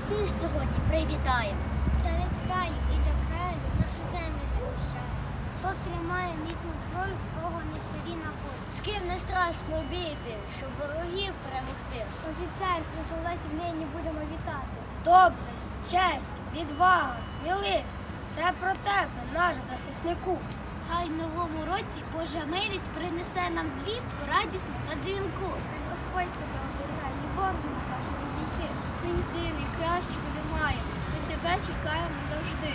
Месію сьогодні привітаємо. Хто від краю і до краю нашу землю залишає, хто тримає міцну зброю, в кого не сирі на полі. З ким не страшно бійти, щоб ворогів перемогти. Офіцер, посолець, неї не будемо вітати. Доблесть, честь, відвага, сміливість це про тебе, наш захиснику. Хай в новому році Божа милість принесе нам звістку, радісну та дзвінку. Господь тебе оберігає, і ворогу каже відійти кращого немає. Ми тебе чекаємо завжди.